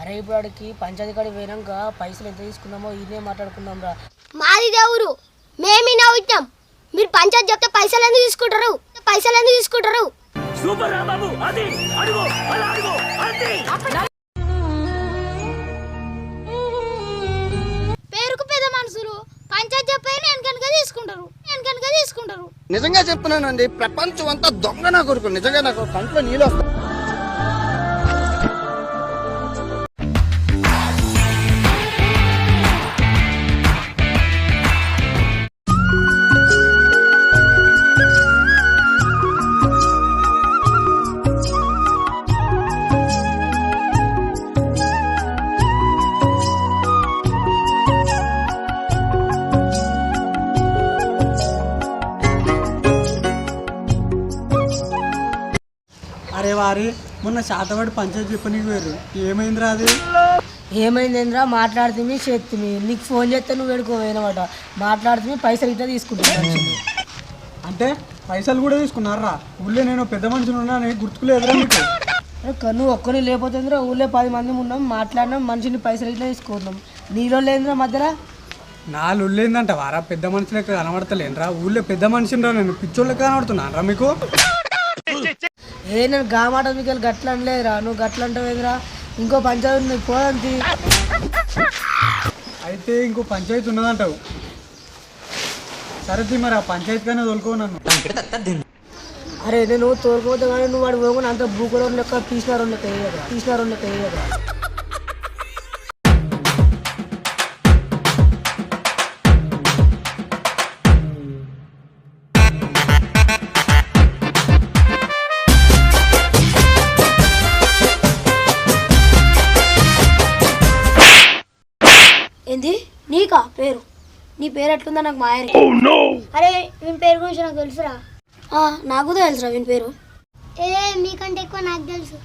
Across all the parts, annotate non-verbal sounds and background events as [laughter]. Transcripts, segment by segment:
అరే ఇప్పుడు వాడికి పంచాయతీ కాడికి పోయినాక పైసలు ఎంత తీసుకున్నామో ఇదే మాట్లాడుకుందాం రా. మాది దేవురు మేమి నవ్వుతాం మీరు పంచాయతీ చెప్తే పైసలు ఎందుకు తీసుకుంటారు? పైసలు ఎందుకు తీసుకుంటారు? పేరుకు పెద్ద మనుషులు పంచాయతీ చెప్పే నేను కనుక తీసుకుంటారు. నేను కనుక తీసుకుంటారు. నిజంగా చెప్తున్నానండి ప్రపంచం అంతా దొంగ నా కొడుకు నిజంగా నాకు కంట్లో నీళ్ళు వస్తాయి. మొన్న శాతవాడి పంచాయతీ చెప్పనీకి పోయారు ఏమైందిరా అది? ఏమైందేంద్రా? మాట్లాడుతుంది చేస్తుంది నీకు ఫోన్ చేస్తే నువ్వు వేడుకోవేనమాట మాట్లాడుతుంది పైసలు ఇట్లా తీసుకుంటున్నా అంటే పైసలు కూడా తీసుకున్నారా? ఊళ్ళో నేను పెద్ద మనిషిని ఉన్నాను గుర్తుకులేదురా మీకు? నువ్వు ఒక్కని లేకపోతేంద్రా ఊళ్ళో పది మంది ఉన్నాం మాట్లాడినాం మనిషిని పైసలు ఇట్లా తీసుకుంటున్నాం నీలో లేదురా మధ్యలో? నా లొల్లేందంట వారా పెద్ద మనిషి లెక్క కనబడతలేనురా? ఊళ్ళో పెద్ద మనిషిని రా నేను. పిచ్చోళ్ళకి కనబడుతున్నాను రా మీకు? ఏ నేను గా మాట మీకు వెళ్ళి గట్ల అనలేదురా నువ్వు గట్ల అంటావేంద్రా ఇంకో పంచాయతీ ఉంది పోదంతి. అయితే ఇంకో పంచాయతీ ఉన్నదంటావు. సరే తీ మరి ఆ పంచాయతీకైనా తోలుకో నన్ను. అరే నేను తోలుకోపోతే కానీ నువ్వు వాడు పోకుండా అంత భూకులం లెక్క తీసినారు లెక్క వేయదురా తీసినారు లెక్క పేరు. నీ పేరు ఎట్లుందా నాకు మాయరి. అరే వీని పేరు గురించి నాకు తెలుసురా. నాకు తెలుసురా వీని పేరు. ఏ మీకంటే ఎక్కువ నాకు తెలుసు.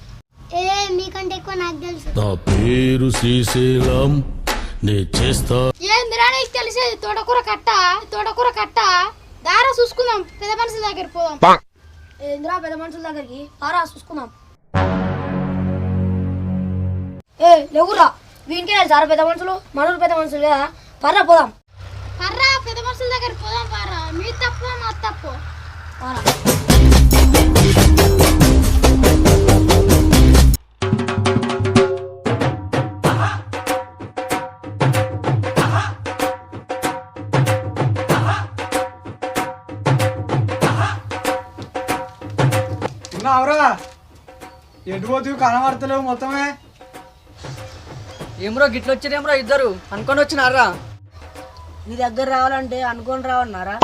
ఏ మీకంటే ఎక్కువ నాకు తెలుసు. నా పేరు శ్రీశైలం. నే చేస్తా ఏందిరా నీకు తెలిసేది? తోటకూర కట్ట తోటకూర కట్ట. దారా చూసుకుందాం. పెద్ద మనుషుల దగ్గర పోదాం. ఏందిరా పెద్ద మనుషుల దగ్గరికి? పారా చూసుకుందాం. ఏ లేవురా. వీనికే సారా పెద్ద మనుషులు మనూరు పెద్ద మనుషులు కదా. పర్రా పోదాం. పర్రా పెద్ద మనుషుల దగ్గర పోదాం పర్రా. మీ తప్పు మా తప్పు. పారా. ఉన్నావురా. కనబడతలేవు మొత్తమే. ఏమ్రో గిట్ల వచ్చిరేమ్రో ఇద్దరు. అనుకొని వచ్చినారా నీ దగ్గర రావాలంటే అనుకొని రావన్నారా?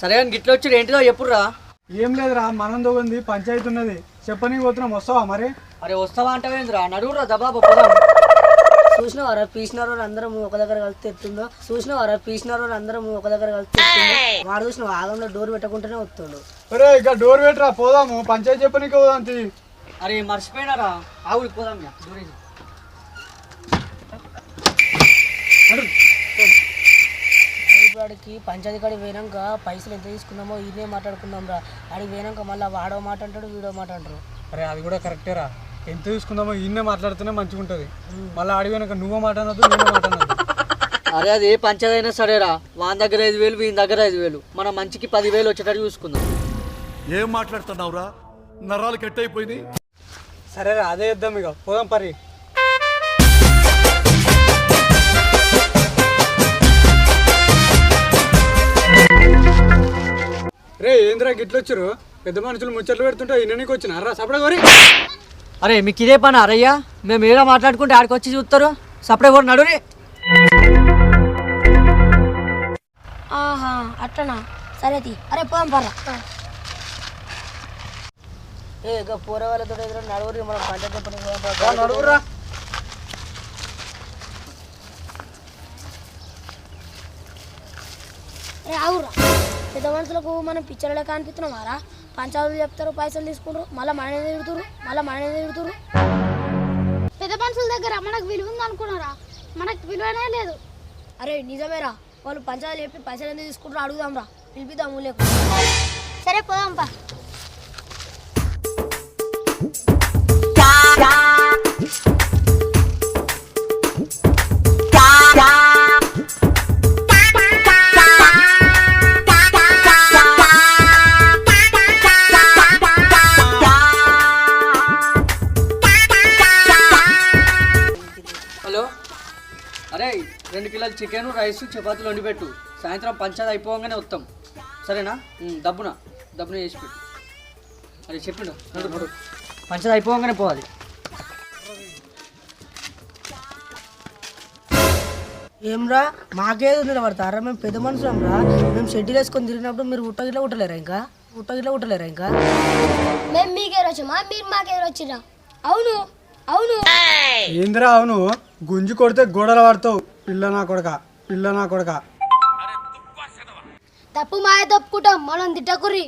సరే కానీ గిట్ల వచ్చి ఏంటిదో చెప్పుర్రా ఏం లేదురా మనం దొంగంది పంచాయతీ ఉన్నది. చెప్పనీకి పోతున్నాం వస్తావా మరి? అరే వస్తావా అంటావేంద్రా నడువురా దబాబా పోదాం చూసినవారా పీసినారు అందరం ఒక దగ్గర కలిసి ఎత్తుందో? చూసినవారా పీసినారు అందరం ఒక దగ్గర కలిసి వాడు చూసిన ఆగంలో డోర్ పెట్టకుండానే వస్తుండు. అరే ఇక డోర్ పెట్టరా పోదాము పంచాయతీ చెప్పనీకి పోదాం తీ. అరే మర్చిపోయినారా? ఆవుడికి పోదాం ఇక. వాడికి పంచాయతీ కాడికి పోయినాక పైసలు ఎంత తీసుకున్నామో ఇదే మాట్లాడుకుందాం రా. ఆడికి పోయినాక మళ్ళీ వాడో మాట అంటాడు వీడో మాట అంటారు. అరే అది కూడా కరెక్టేరా ఎంత తీసుకుందామో ఈయనే మాట్లాడితేనే మంచిగా ఉంటుంది. మళ్ళీ అడిగినాక నువ్వో మాట అనొద్దు నేనో మాట అనొద్దు. అరే అది ఏ పంచాయతీ అయినా సరేరా వాని దగ్గర ఐదు వేలు వీని దగ్గర ఐదు వేలు. మన మంచికి పదివేలు వచ్చేటట్టు చూసుకుందాం. ఏం మాట్లాడుతున్నావురా? నరాలు కట్ అయిపోయినాయి సరేరా అదే ఇద్దాం ఇక పోదాం పరి రే ఏంద్రా గిట్లొచ్చారు పెద్ద మనుషులు ముచ్చట్లు పెడుతుంటే ఇన్ననికి వచ్చిన? రా సపడ కోరి అరే మీకు ఇదే పని అరయ్యా? మేము ఏదో మాట్లాడుకుంటే ఆడికి వచ్చి చూస్తారు? సపడే కూడా నడురి ఆహా అట్లనా? సరే తీ. అరే పోదాం పర్రా ఏ ఇక పోరే వాళ్ళతో ఎదురు నడువురి మనం పంచాయతీ పా. పెద్ద మనుషులకు మనం పిచ్చర్లే కనిపిస్తున్నామారా పంచాయతీలు చెప్తారు పైసలు తీసుకుంటారు మళ్ళీ మననే తిరుగుతారు మళ్ళీ మననే తిరుగుతారు పెద్ద మనుషుల దగ్గర మనకు విలువ ఉంది అనుకున్నారా? మనకు విలువనే లేదు. అరే నిజమేరా. వాళ్ళు పంచాయతీలు చెప్పి పైసలు ఎందుకు తీసుకుంటారో అడుగుదాం రా. పిలిపిద్దాం ఊళ్ళకు సరే పోదాం చికెన్ రైస్ చపాతీలు వండి పెట్టు సాయంత్రం పంచాది అయిపోగానే వస్తాం సరేనా? ఉమ్, దబ్బున. దబ్బున చేసి పెట్టు. అది చెప్పిండు. పంచది అయిపోగానే పోవాలి. ఏమ్రా? మాకేదో నిలబడతారా? మేము పెద్ద మనుషులం రా మేము షెడ్యూల్ వేసుకొని తిరిగినప్పుడు మీరు ఉట్టగిట్లా ఉట్టలేరా ఇంకా? ఉట్టగిట్లా ఉట్టలేరా ఇంకా? మేము మీకే వచ్చామా? మీరు మాకే వచ్చిరా అవును. అవును. ఏందిరా అవును? గుంజి కొడితే గోడలు పడతావు. పిల్ల నా కొడక పిల్ల నా కొడక. తప్పు మాయ తప్పుకుంటాం మనం తిట్టకుర్రి.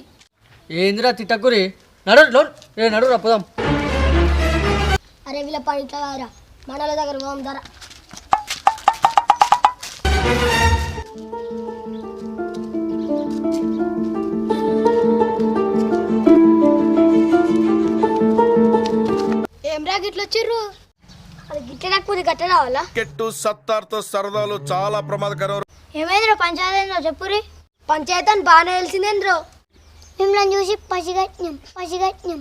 ఏందిరా తిట్టకురి నడు లో ఏ నడు రా పోదాం. అరే వీళ్ళ పని ఇట్లా కాదురా మనల దగ్గర పోదాం ధర ఏం రా గిట్ల వచ్చిర్రు లేకపోతే గట్ట రావాలా? కెట్టు సత్తార్తో సరదాలు చాలా ప్రమాదకరం ఏమైందిరో పంచాయతీ చెప్పురి? పంచాయతీ అని బాగానే తెలిసిందేంద్రో? మిమ్మల్ని చూసి పసిగట్నం పసిగట్నం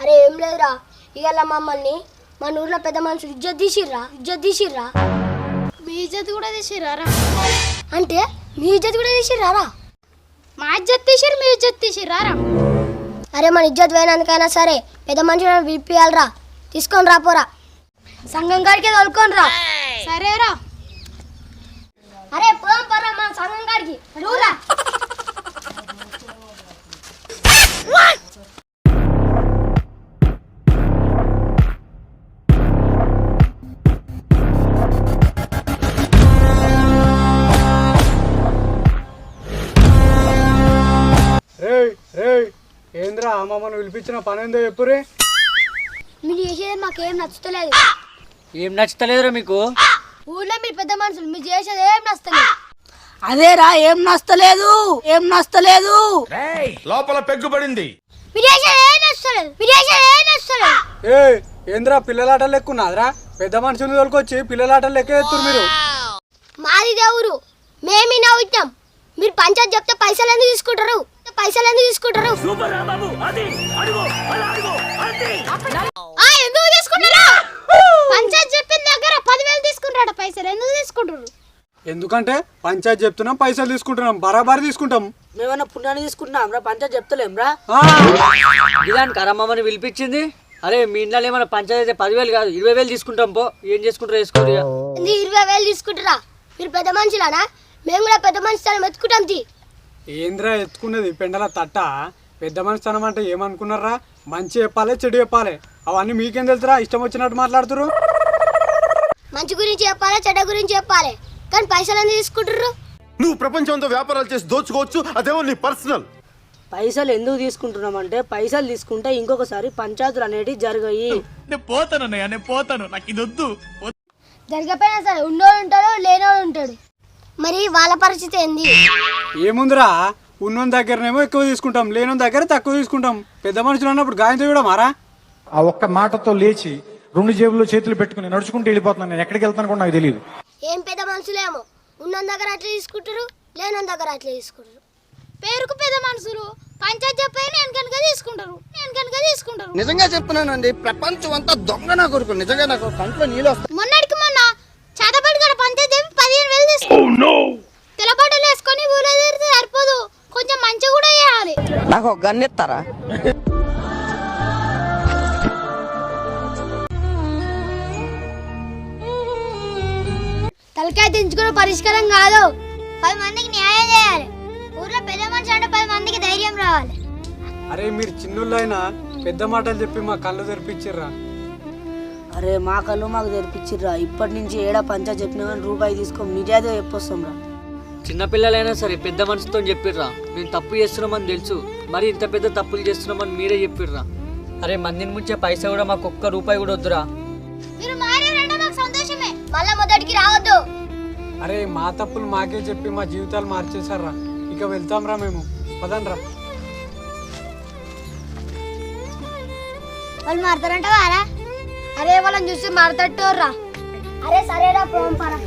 అరే ఏం లేదురా. ఇవాళ మమ్మల్ని మన ఊర్లో పెద్ద మనుషులు ఇజ్జత్ తీసిర్రా ఇజ్జత్ తీసిర్రా? మీ ఇజ్జత్ కూడా తీసిర్రా అంటే మీ ఇజ్జత్ కూడా తీసిర్రా మా ఇజ్జత్ తీసిర్రు మీ ఇజ్జత్ తీసిర్రా అరే మన ఇజ్జత్ పోయినందుకైనా సరే పెద్ద మనుషులను పిలిపియాలరా తీసుకొని రా పోరా. సంఘం కాడికి తోలుకొని రా. సరేరా అరే పోం పర్రా మన సంఘం కాడికి. అడుగురా ఏంద్రా మమ్మల్ని పిలిపించిన పని ఏందో చెప్పురే మీరు చేసేది మాకేం నచ్చుతలేదు. ఏం నచ్చుతలేదురా మీకు? ఊళ్ళో మీరు పెద్ద మనుషులు మీరు చేసేది ఏం నచ్చలేదు. అదేరా ఏం నస్తలేదు ఏం నస్తలేదు లోపల పెగ్గుపడింది. మీరు చేసేది ఏం నచ్చలేదు. మీరు చేసేది ఏం నచ్చలేదు. ఏ ఏంద్రా పిల్లలాటలు లెక్కున్నదిరా? పెద్ద మనుషులు తోలుకొచ్చి పిల్లలాటలు లెక్క ఎత్తురు మీరు. మాది దేవురు మేమి నవ్వుతాం. మీరు పంచాయత్ చెప్తే పైసలు ఎందుకు తీసుకుంటారు? పైసలు ఎందుకు తీసుకుంటారు ఆ, ఎందుకు తీసుకుంటారు పంచాయత్ చెప్పిన దగ్గర పదివేలు తీసుకుంటాడు పైసలు ఎందుకు తీసుకుంటారు ఎందుకంటే పంచాయతీ చెప్తున్నాం పైసలు తీసుకుంటున్నాం బరాబర్ తీసుకుంటాం. మేమన్నా పుణ్యాన్ని తీసుకుంటున్నాం రా పంచాయతీ చెప్తలేం రా. పిలిపించింది. అరే మీ ఇంట్లో ఏమైనా పంచాయతీ అయితే పదివేలు కాదు ఇరవై వేలు తీసుకుంటాం పో ఏం చేసుకుంటారో వేసుకోరు ఇరవై వేలు తీసుకుంటారా? మీరు పెద్ద మనుషులానా? మేము కూడా పెద్ద మనుషులను మెతుకుంటాం తీ. ఏంద్రా ఎత్తుకున్నది పెండల తట్ట? పెద్ద మనిషితనం అంటే ఏమనుకున్నారా? మంచి చెప్పాలి చెడు చెప్పాలి. అవన్నీ మీకేం తెలుసురా? ఇష్టం వచ్చినట్టు మాట్లాడుతురు మంచి గురించి చెప్పాలి చెడ్డ గురించి చెప్పాలి? కానీ పైసలు ఎందుకు తీసుకుంటారు నువ్వు ప్రపంచంతో వ్యాపారాలు చేసి దోచుకోవచ్చు అదేమో నీ పర్సనల్. పైసలు ఎందుకు తీసుకుంటున్నాం అంటే పైసలు తీసుకుంటే ఇంకొకసారి పంచాయతీలు అనేటివి జరగాయి. జరగపోయినా సరే ఉన్నోడు ఉంటాడు లేనోడు ఉంటాడు. మరి వాళ్ళ పరిస్థితి ఏంది? ఏముందిరా? ఉన్నోని దగ్గరనేమో ఎక్కువ తీసుకుంటాం లేని దగ్గర తక్కువ తీసుకుంటాం. పెద్ద మనుషులు అన్నప్పుడు గాయంతో కూడా మారా? ఆ ఒక్క మాటతో లేచి రెండు జేబుల్లో చేతులు పెట్టుకుని నడుచుకుంటూ వెళ్ళిపోతున్నాను. నేను ఎక్కడికి వెళ్తాను కూడా నాకు తెలియదు ఏం పెద్ద మనుషులేమో ఉన్న దగ్గర అట్లా తీసుకుంటారు లేని దగ్గర అట్లా తీసుకుంటారు పేరుకు పెద్ద మనుషులు పంచాయతీ చెప్పి నేను కనుక తీసుకుంటారు నేను కనుక తీసుకుంటారు. నిజంగా చెప్తున్నానండి ప్రపంచం అంతా దొంగ నా కొడుకు నిజంగా నాకు కంట్లో నీళ్ళు వస్తాయి. మొన్నటికి మొన్న చేతపడి కూడా పంచాయతీ చెప్పి పదిహేను వేలు తీసుకుంటారు తెల్లబట్టలు వేసుకొని ఊళ్ళో తిరిగితే సరిపోదు. కొంచెం మంచి కూడా చేయాలి. నాకు ఒక గన్ ఇస్తారా? [laughs] తలకాయ దించుకునే పరిష్కారం కాదు. పది మందికి న్యాయం చేయాలి. ఊర్లో పెద్ద మనిషి అంటే పది మందికి ధైర్యం రావాలి. అరే మీరు చిన్నోళ్ళైనా పెద్ద మాటలు చెప్పి మా కళ్ళు తెరిపించిర్రా. అరే మా కళ్ళు మాకు తెరిపించిర్రా. ఇప్పటి నుంచి ఏడా పంచాయతీ చెప్పినా కానీ రూపాయి తీసుకోం నిజాయితీగా చెప్పొస్తాం రా చిన్నపిల్లలైనా సరే పెద్ద మనిషితో చెప్పిర్రా. మేము తప్పు చేస్తున్నామని తెలుసు. మరి ఇంత పెద్ద తప్పులు చేస్తున్నామని మీరే చెప్పిర్రా. అరే మందిని ముంచే పైసా కూడా మాకు ఒక్క రూపాయి కూడా వద్దురా. మీరు మళ్ళా మొదటికి రావద్దు. అరే మా తప్పులు మాకే చెప్పి మా జీవితాలు మార్చేశారా? ఇక వెళ్తాంరా మేము. పదండ్రా. వాళ్ళు మారుతారంట వారా అరే వాళ్ళని చూసి మారుతట్టు రా. అరే సరేరా పోం పరా